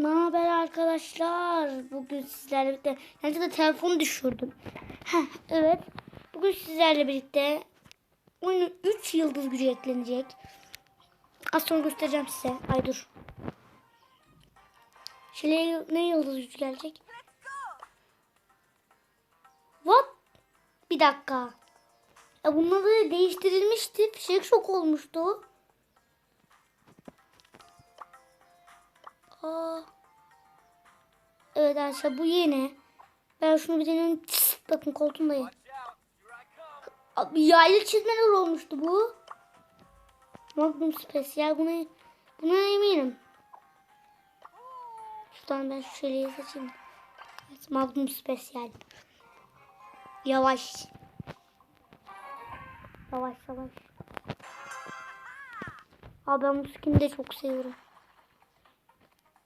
Ne haber arkadaşlar? Bugün sizlerle birlikte da telefonu düşürdüm. Heh, evet. Bugün sizlerle birlikte oyunun 3 yıldız gücü eklenecek. Az sonra göstereceğim size. Ay dur. Şöyle ne yıldız gücü gelecek? What? Bir dakika. Ya bunun adı değiştirilmişti. Fişek şok olmuştu. Aa. Evet arkadaşlar bu yeni. Ben şunu bir deneyim. Bakın koltuğumdayım. Abi yaylı çizmeler olmuştu bu. Magnum Special buna, buna eminim. Şuradan ben şu seçeyim. Evet, Magnum Special. Yavaş. Yavaş yavaş. Abi ben bu skin'i de çok seviyorum.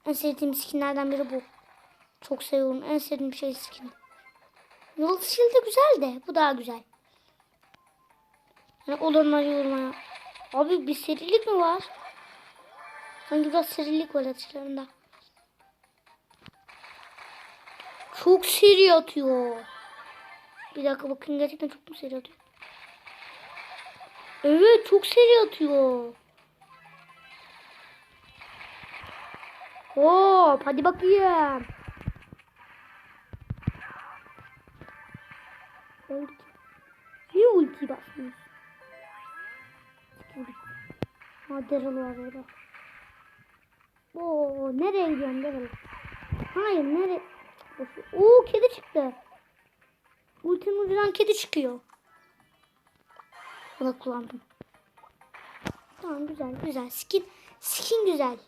En sevdiğim skinlerden biri bu. Çok seviyorum. En sevdiğim şey skin. Yıldız Shield güzel de. Bu daha güzel. Yani olanlar yorumlara. Abi bir serilik mi var? Sanki biraz serilik var açılarında. Çok seri atıyor. Bir dakika bakın gerçekten çok mu seri atıyor? Evet çok seri atıyor. Hop hadi bakayım. Niye ulti basmıyorsun? Ha Daryl var orada. Oo nereye gidiyorsun Daryl? Hayır nereye? Oo kedi çıktı. Ultinin ucundan kedi çıkıyor. Bunu kullandım. Tamam güzel güzel. Skin skin güzel.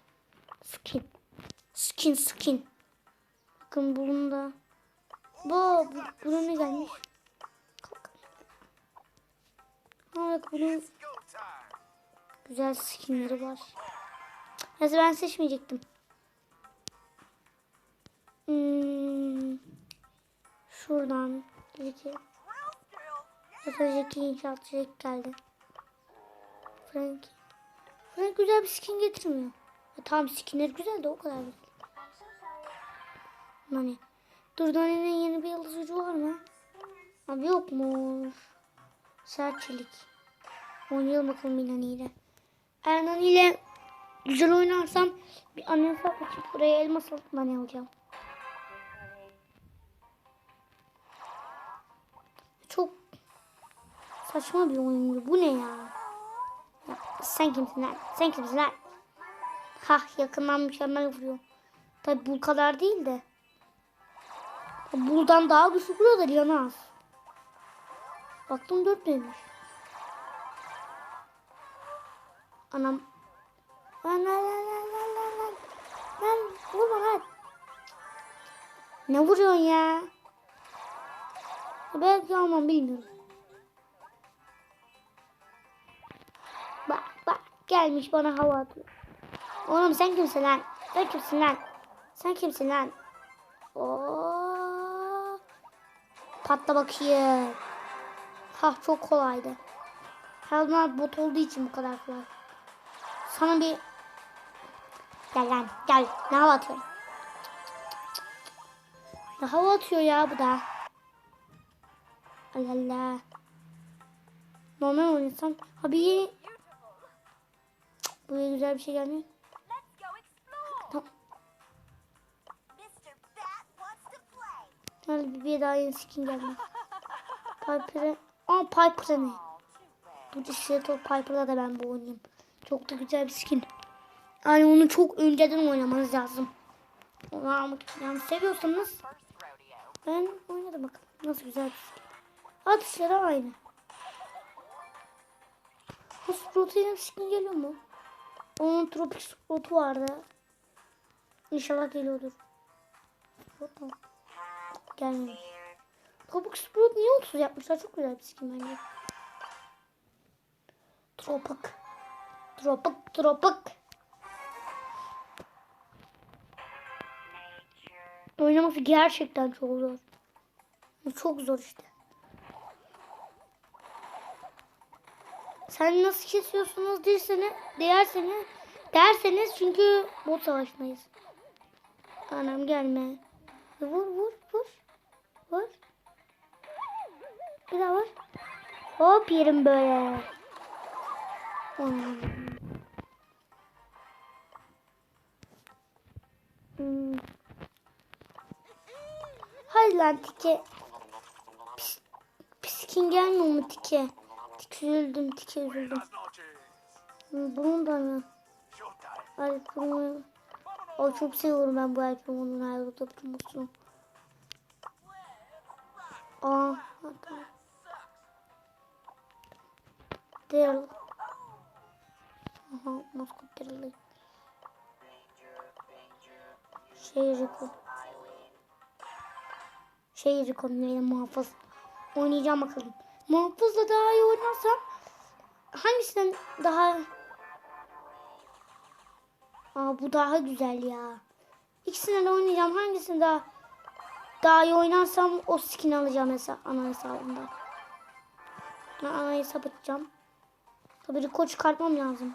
Skin. Skin skin. Bakın bunda. Bu, bu buna ne gelmiş? Kalk. Ha bunun güzel skinleri var. Neyse ben seçmeyecektim. Hmm, şuradan Jackie. Mesela Jackie inşaat Jackie geldi. Frank. Frank güzel bir skin getirmiyor. Ya, tamam skinleri güzel de o kadar değil. Nani. Dur Nani'nin yeni bir yıldız ucu var mı? Abi yokmuş. Sert çelik. Oynayalım bakalım bir Nani. Eğer Nani güzel oynarsam bir hesap açıp buraya elmas alıp Nani alacağım. Çok saçma bir oyun. Bu ne ya? sen kimsin lan? Sen kimsin lan? Hah yakından mükemmel vuruyor. Tabi bu kadar değil de. Buradan daha güçlü vuruyorlar yanaz. Baktım dört neymiş. Anam. Lan lan lan lan lan lan lan. Lan vurma lan. Ne vuruyorsun ya? Belki almam bilmiyorum. Bak bak gelmiş bana hava atıyor. Oğlum sen kimsin lan? Sen kimsin lan? Sen kimsin lan? Oo. Patla bakayım. Ha çok kolaydı. Herhalde bot olduğu için bu kadar kolay. Sana bir gel lan gel. Ne hava atıyor? Ne hava atıyor ya bu da. Allah Allah. Normal oynasam. Abi. Buraya güzel bir şey gelmiyor. Hadi bir daha yeni skin geldi. Piper'e... Aa Piper'e ne? Bu Shadow Piper'la da ben bu oynayayım. Çok da güzel bir skin. Yani onu çok önceden oynamanız lazım. Onu almak için. Yani seviyorsanız ben oynadım bakın. Nasıl güzel bir skin. Atışları aynı. Bu Sprout'un skin geliyor mu? Onun Tropic Sprout'u vardı. İnşallah geliyordur. Sprout mu? Gelmemiş. Tropic Sprout niye 30 yapmışlar? Çok güzel bir skin bence. Tropic. Tropic, Tropic. Oynaması gerçekten çok zor. Çok zor işte. Sen nasıl kesiyorsunuz derseniz, derseniz, derseniz çünkü bot savaşındayız. Anam gelme. Vur vur vur. Vur. Bir daha vur. Hop yerim böyle. Hmm. Hayır lan tike. Pis, piskin gelmiyor mu tike? Tike üzüldüm tike üzüldüm. Hmm, Bunun da mı? Alper'in o çok seviyorum ben bu Alper'in onun ayrı toplumusunu. Aa. Daryl. Aha, maskot Daryl'ı. Şey Rico. Şey Rico neyle muhafız. Oynayacağım bakalım. Muhafızla daha iyi oynarsam hangisinden daha Aa bu daha güzel ya. İkisinden de oynayacağım. Hangisini daha daha iyi oynarsam o skin alacağım hesap, ana hesabımda. Ben ana hesap açacağım. Tabii Rico çıkartmam lazım.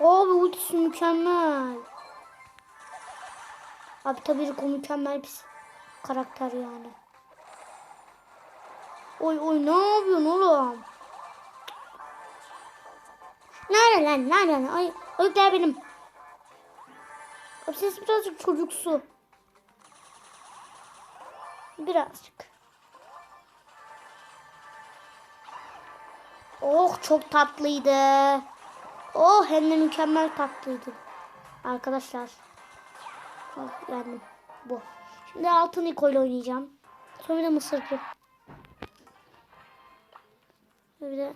Abi ultisi mükemmel. Abi tabii Rico mükemmel bir karakter yani. Oy oy ne yapıyorsun oğlum? Nerede lan nerede lan? Ay, oyuklar benim. Ses birazcık çocuksu. Birazcık. Oh çok tatlıydı. Oh hem de mükemmel tatlıydı. Arkadaşlar. Oh, yani bu. Şimdi altın Niko ile oynayacağım. Sonra bir de mısırcı. Bir de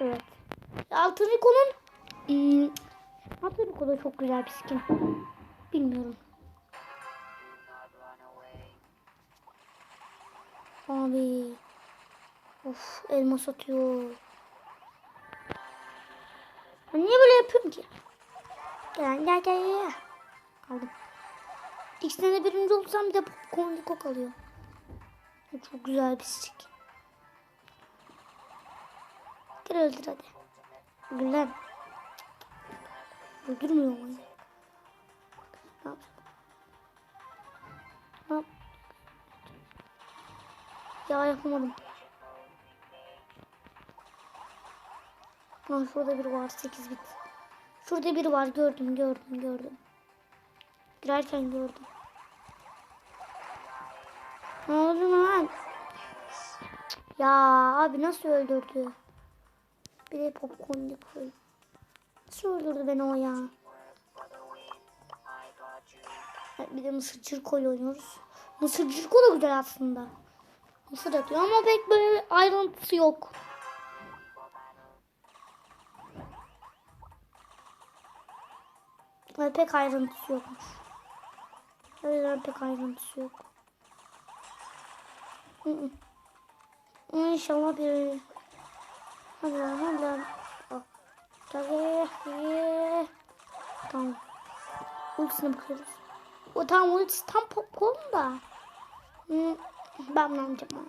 Evet. Altın Niko'nun hmm, Altın Niko da çok güzel bir skin. Bilmiyorum. Abi. Of elmas atıyor. Ben niye böyle yapıyorum ki? Gel gel gel gel. Aldım. İkisinden de birinci olsam bir de popcorn kalıyor. Çok güzel bir skin. Gel öldür hadi. Lan. Öldürmüyor mu? Ne? Ne yap? Ya yapamadım. Ha, şurada biri var 8 bit. Şurada biri var gördüm gördüm gördüm. Girerken gördüm. Ne oldu lan? Ya abi nasıl öldürdü? Bir de popcorn koy. Nasıl öldürdü beni o ya? Bir de mısır çırkoyla oynuyoruz. Mısır çırko da güzel aslında. Mısır atıyor ama pek böyle ayrıntısı yok. Böyle pek ayrıntısı yokmuş. O pek ayrıntısı yok. İnşallah bir... Lan. Bak. Tabii. Tamam. Ultisine bakıyoruz. O tamam ultisi tam popcorn da. Hı, ben ne almayacağım onu.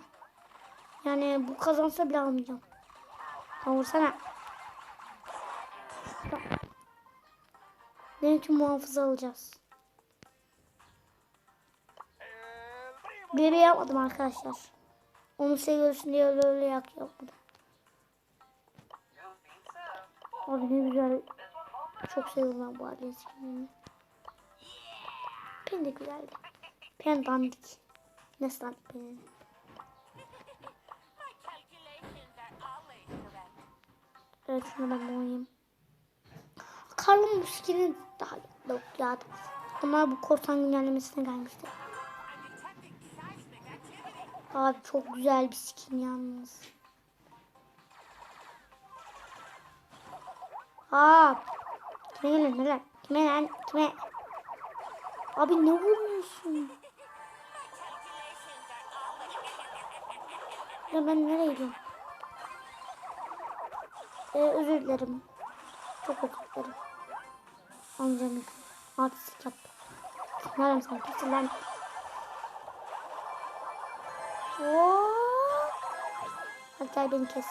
Yani bu kazansa bile almayacağım. Tamam vursana. Benim için muhafıza alacağız. Bir yapmadım arkadaşlar. Onu seviyorsun diye öyle öyle yak yapmadım. Abi ne güzel. Çok seviyorum ben bu halde skinini. Pen de güzeldi. Pen dandik. Nasıl dandik pen? My calculations are always correct. Evet şunu ben oynayayım. Karl'ın bu skini daha yok ya. Ama bu korsan güncellemesine gelmişti. Abi çok güzel bir skin yalnız. Aa. Kime gelin lan? Kime lan? Kime? Abi ne vuruyorsun? Ya ben nereye gidiyorum? Ee, özür dilerim. Çok özür dilerim. Amcam artistik yaptı. Nerem sen kesin lan. Oo. gel beni kes.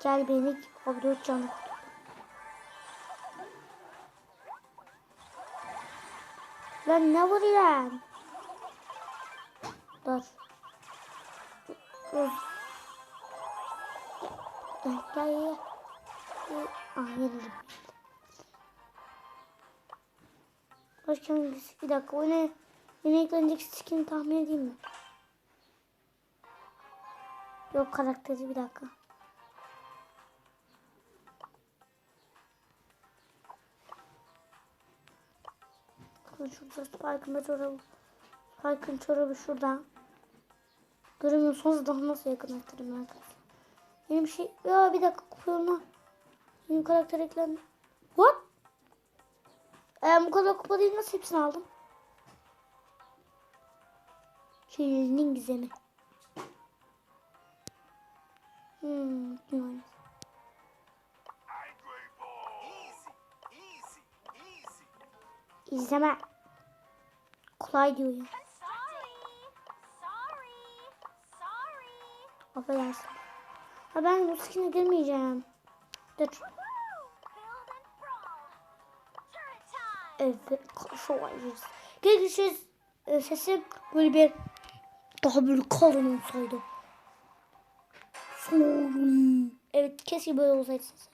Gel beni. Abi dört canlı. Lan ne vuruyorsun? Dur. Dur. Gel gel. Ah yenildim. Başka hangisi? Bir dakika o ne? Yine eklenecek skin tahmin edeyim mi? Yok karakteri bir dakika. Bakın şurada Spike'ın çorabı. Spike'ın çorabı şurada. Göremiyorsunuz daha nasıl yakınlaştırayım arkadaşlar. Bir şey. Ya bir dakika kupayoluna. Yeni karakter eklendi. What? Ee, bu kadar kupa değil nasıl hepsini aldım? Şiirinin gizemi. Hmm, yani. İzleme. Kolay diyor ya. Affedersin. Ha ben bu skin'e girmeyeceğim. Dur. Evet. Şu ayırız. Gelişiz. E, sesi böyle bir daha böyle kalın olsaydı. Sorry. Evet keşke böyle olsaydı sesi.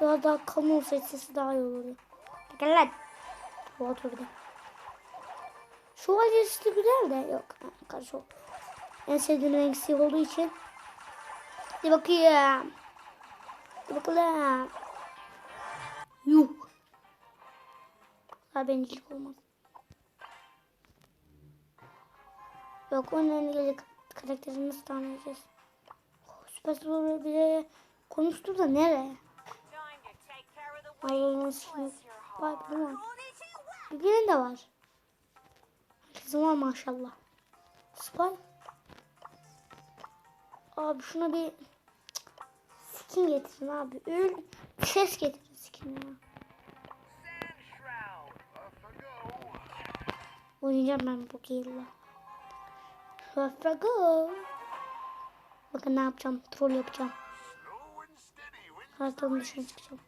Daha daha kalın olsaydı sesi daha iyi olurdu. Gel lan. Bu. Şu işte güzel de yok. Karşı. En sevdiğim renk siyah olduğu için. Hadi bakayım. Hadi bakalım. Yuh. Ha bencillik olmaz. Yok onun önüne gelecek karakterini nasıl edeceğiz? Oh, Süper Slow'u bile konuştu da nereye? Weak. şimdi. Your Bak heart. bu var. Birbirinin de var. Herkesin var maşallah. Spy. Abi şuna bir skin getirin abi. Öl ses getirin skin ya. Oynayacağım ben bu geyille. Go. Bakın ne yapacağım. Troll yapacağım. Haritanın dışına çıkacağım.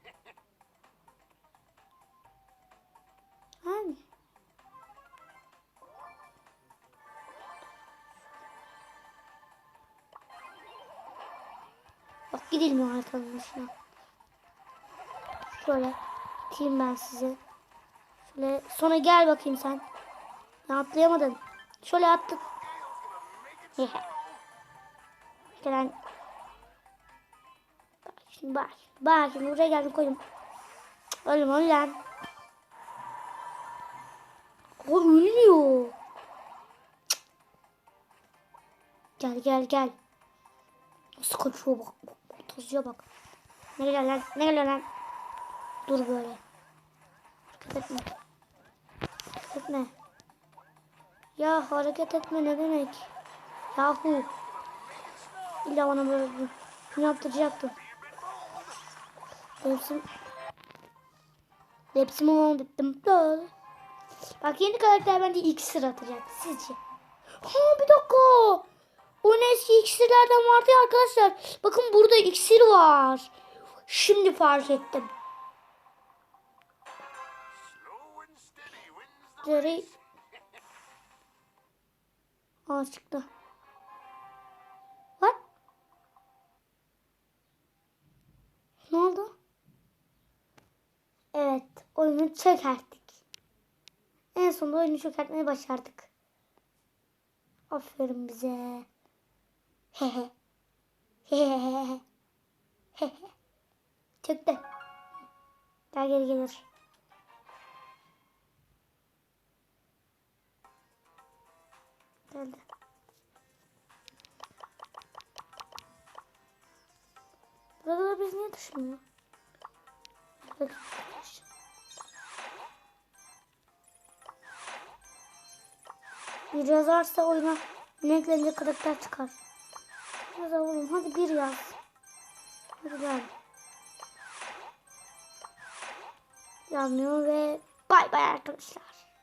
Gidelim o haritanın dışına. Şöyle atayım ben size. Şöyle sonra gel bakayım sen. Ya atlayamadın. Şöyle attık. Gelen. Bak bak. Bak şimdi buraya geldim koydum. Oğlum oğlum lan. O ölüyor. Gel gel gel. Nasıl kaçıyor bak. bak, bak, Tozuyor bak. Ne geliyor lan? Ne geliyor lan? Dur böyle. Hareket etme. Hareket etme. Ya hareket etme ne demek? Yahu. İlla bana böyle bir şunu yaptıracaktı. Hepsi Hepsi mi oldu? Dım Bak yeni karakter bence iksir atacak. Sizce? Ha bir dakika. O ne eski iksirlerden vardı ya arkadaşlar. Bakın burada iksir var. Şimdi fark ettim. Deri... Aa. What? Ne oldu? Evet, oyunu çökerttik. En sonunda oyunu çökertmeyi başardık. Aferin bize. Çöktü. Daha geri gelir. Geldi. Burada da biz niye düşmüyor? Bak. Bir yazarsa oyuna ne eklenince karakter çıkar. Yaz oğlum hadi bir yaz. Hadi gel. Yazmıyor ve.